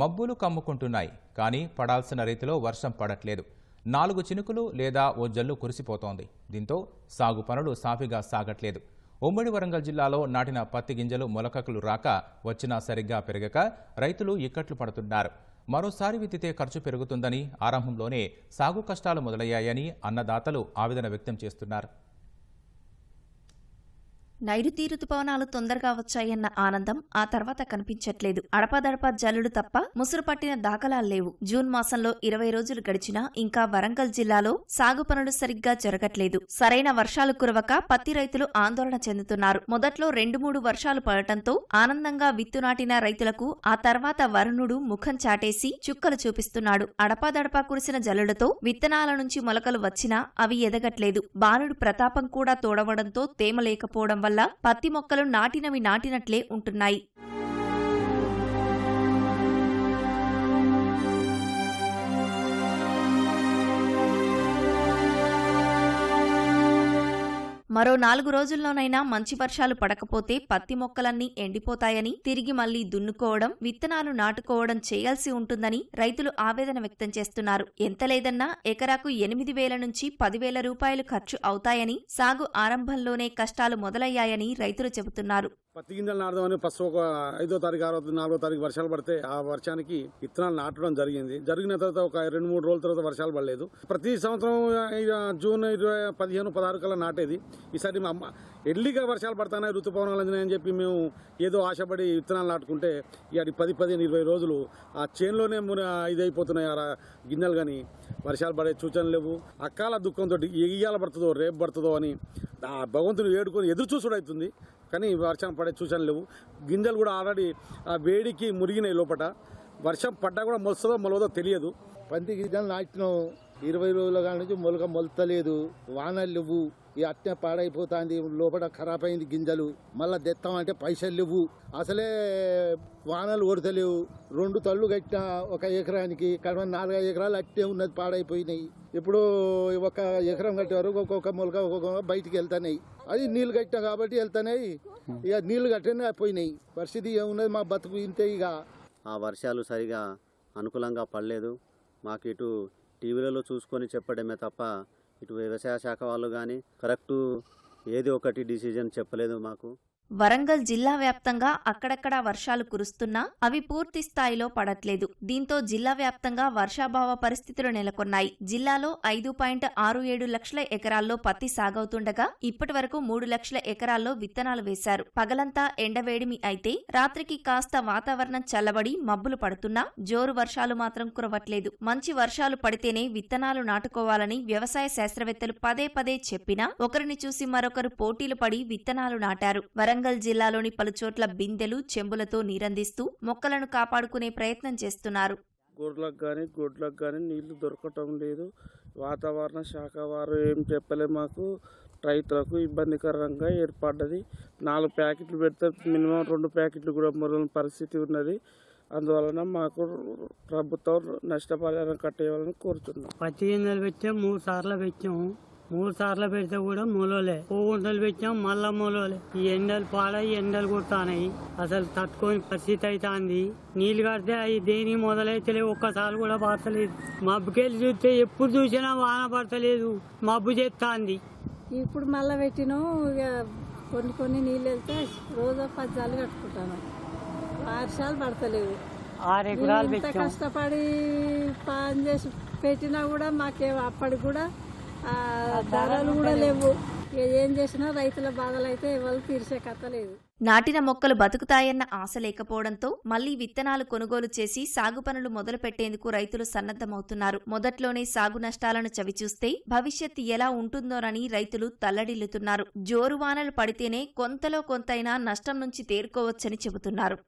మబ్బులు కమ్ముకుంటున్నాయి కానీ పడాల్సిన రీతిలో వర్షం పడట్లేదు. నాలుగు చినుకులు లేదా ఓ జల్లు కురిసిపోతోంది. దీంతో సాగు పనులు సాఫీగా సాగట్లేదు. ఉమ్మడి వరంగల్ జిల్లాలో నాటిన పత్తి గింజలు మొలకకులు రాక వచ్చినా సరిగ్గా పెరగక రైతులు ఇక్కట్లు పడుతున్నారు. మరోసారి విత్తితే ఖర్చు పెరుగుతుందని ఆరంభంలోనే సాగు కష్టాలు మొదలయ్యాయని అన్నదాతలు ఆవేదన వ్యక్తం చేస్తున్నారు. నైరుతి రుతుపవనాలు తొందరగా వచ్చాయన్న ఆనందం ఆ తర్వాత కనిపించట్లేదు. అడపాదడపా జల్లుడు తప్ప ముసురు పట్టిన దాఖలాలు లేవు. జూన్ మాసంలో ఇరవై రోజులు గడిచినా ఇంకా వరంగల్ జిల్లాలో సాగు పనులు సరిగ్గా జరగట్లేదు. సరైన వర్షాలు కురవక పత్తి రైతులు ఆందోళన చెందుతున్నారు. మొదట్లో రెండు మూడు వర్షాలు పడటంతో ఆనందంగా విత్తు నాటిన రైతులకు ఆ తర్వాత వరుణుడు ముఖం చాటేసి చుక్కలు చూపిస్తున్నాడు. అడపాదడపా కురిసిన జల్లులతో విత్తనాల నుంచి మొలకలు వచ్చినా అవి ఎదగట్లేదు. బాలుడు ప్రతాపం కూడా తోడవడంతో తేమ లేకపోవడం వల్ల పత్తి మొక్కలు నాటినవి నాటినట్లే ఉంటున్నాయి. మరో నాలుగు రోజుల్లోనైనా మంచి వర్షాలు పడకపోతే పత్తి మొక్కలన్నీ ఎండిపోతాయని తిరిగి మళ్ళీ దున్నుకోవడం విత్తనాలు నాటుకోవడం చేయాల్సి ఉంటుందని రైతులు ఆవేదన వ్యక్తం చేస్తున్నారు. ఎంత లేదన్నా ఎకరాకు ఎనిమిది వేల నుంచి పదివేల రూపాయలు ఖర్చు అవుతాయని సాగు ఆరంభంలోనే కష్టాలు మొదలయ్యాయని రైతులు చెబుతున్నారు. పత్తి గింజలు నాటుదామని ఫస్ట్ ఒక ఐదో తారీఖు ఆరో నాలుగో తారీఖు వర్షాలు పడితే ఆ వర్షానికి విత్తనాలు నాటడం జరిగింది. జరిగిన తర్వాత ఒక రెండు మూడు రోజుల తర్వాత వర్షాలు పడలేదు. ప్రతి సంవత్సరం జూన్ ఇరవై పదిహేను పదహారు కల్లా నాటేది. ఈసారి మా ఎర్లీగా వర్షాలు పడుతున్నాయి ఋతుపవనాలు అందినాయని చెప్పి మేము ఏదో ఆశపడి విత్తనాలు నాటుకుంటే ఇక పది పదిహేను ఇరవై రోజులు ఆ చేన్లోనే ఇదైపోతున్నాయి ఆ గింజలు కానీ వర్షాలు పడే సూచనలు లేవు. అకాల దుఃఖంతో ఇయ్యాల పడుతుందో రేపు పడుతుందో అని ఆ భగవంతుని వేడుకొని ఎదురు చూసుడు అవుతుంది కానీ వర్షం పడే సూచనలు లేవు. గింజలు కూడా ఆల్రెడీ ఆ వేడికి మురిగినాయి లోపల వర్షం పడ్డా కూడా మొలుస్తుందో మొలవదో తెలియదు. పంది గింజలు నాటినాం ఇరవై రోజుల కాడ నుంచి మొలక మొలతలేదు. వానలు లేవు. ఈ అట్నే పాడైపోతుంది. లోపల ఖరాబ్ అయింది గింజలు. మళ్ళా తెత్తామంటే పైసలు లేవు. అసలే వానలు కొడతలేవు. రెండు తళ్ళు కట్టిన ఒక ఎకరానికి కడమ నాలుగైదు ఎకరాలు అట్టే ఉన్నది పాడైపోయినాయి. ఇప్పుడు ఒక ఎకరం కట్టే వరకు ఒక్కొక్క మొలక ఒక్కొక్క బయటికి వెళ్తున్నాయి. అది నీళ్ళు కట్టినా కాబట్టి వెళ్తున్నాయి. ఇక నీళ్ళు కట్టినా పోయినాయి. పరిస్థితి ఏమున్నది మా బతుకు ఇంతే ఇక. ఆ వర్షాలు సరిగా అనుకూలంగా పడలేదు. మాకు ఇటు టీవీలలో చూసుకొని చెప్పడమే తప్ప ఇటు వ్యవసాయ శాఖ వాళ్ళు కానీ కరెక్టు ఏది ఒకటి డిసిజన్ చెప్పలేదు మాకు. వరంగల్ జిల్లా వ్యాప్తంగా అక్కడక్కడా వర్షాలు కురుస్తున్నా అవి పూర్తి స్థాయిలో పడట్లేదు. దీంతో జిల్లా వ్యాప్తంగా వర్షాభావ పరిస్థితులు నెలకొన్నాయి. జిల్లాలో ఐదు పాయింట్ ఆరు ఏడు లక్షల ఎకరాల్లో పత్తి సాగవుతుండగా ఇప్పటి వరకు మూడు లక్షల ఎకరాల్లో విత్తనాలు వేశారు. పగలంతా ఎండవేడిమి అయితే రాత్రికి కాస్త వాతావరణం చల్లబడి మబ్బులు పడుతున్నా జోరు వర్షాలు మాత్రం కురవట్లేదు. మంచి వర్షాలు పడితేనే విత్తనాలు నాటుకోవాలని వ్యవసాయ శాస్త్రవేత్తలు పదే పదే చెప్పినా ఒకరిని చూసి మరొకరు పోటీలు పడి విత్తనాలు నాటారు. వరంగల్ జిల్లాలోని పలుచోట్ల బిందెలు చెంబులతో నీరందిస్తూ మొక్కలను కాపాడుకునే ప్రయత్నం చేస్తున్నారు. గొర్రెలకు కానీ గొడ్లకు కానీ నీళ్ళు దొరకటం లేదు. వాతావరణ శాఖ వారు ఏం చెప్పలే మాకు రైతులకు ఇబ్బందికరంగా ఏర్పడ్డది. నాలుగు ప్యాకెట్లు పెడితే మినిమం రెండు ప్యాకెట్లు కూడా మొదలైన పరిస్థితి ఉన్నది. అందువలన మాకు ప్రభుత్వం నష్టపరిహారం కట్టేయాలని కోరుతున్నాం. పత్తి గింజలు పెట్టాం మూడు సార్లు పెట్టాం. మూడు సార్లు పెడితే కూడా మూలోలే. పువ్వుంటలు పెట్టాం మళ్ళా మూలోలే. ఈ ఎండలు పాడై ఎండలు కొడతానాయి. అసలు తట్టుకోని పరిస్థితి అవుతుంది నీళ్ళు కడితే అవి దేనికి మొదలైతే ఒక్కసారి కూడా పడతలేదు మబ్బుకెళ్ళి చూస్తే ఎప్పుడు చూసినా వాన పడతలేదు. మబ్బు చేస్తాంది ఇప్పుడు మళ్ళీ పెట్టినాం ఇక కొన్ని కొన్ని నీళ్ళు వెళ్తే రోజు పది జాలు కట్టుకుంటాను. వర్షాలు పడతలేవు. ఆరు ఎకరాలు కష్టపడి పని చేసి పెట్టినా కూడా మాకే అప్పటికి కూడా ధరలు కూడా లేవు. ఏం చేసినా రైతుల బాధలు అయితే ఎవరు తీర్చే కథ లేదు. నాటిన మొక్కలు బతుకుతాయన్న ఆశ లేకపోవడంతో మళ్ళీ విత్తనాలు కొనుగోలు చేసి సాగు పనులు మొదలు పెట్టేందుకు రైతులు సన్నద్దమవుతున్నారు మొదట్లోనే సాగు నష్టాలను చవిచూస్తే భవిష్యత్ ఎలా ఉంటుందోనని రైతులు తల్లడిల్లుతున్నారు. జోరు వానలు పడితేనే కొంతలో కొంతైనా నష్టం నుంచి తేరుకోవచ్చని చెబుతున్నారు.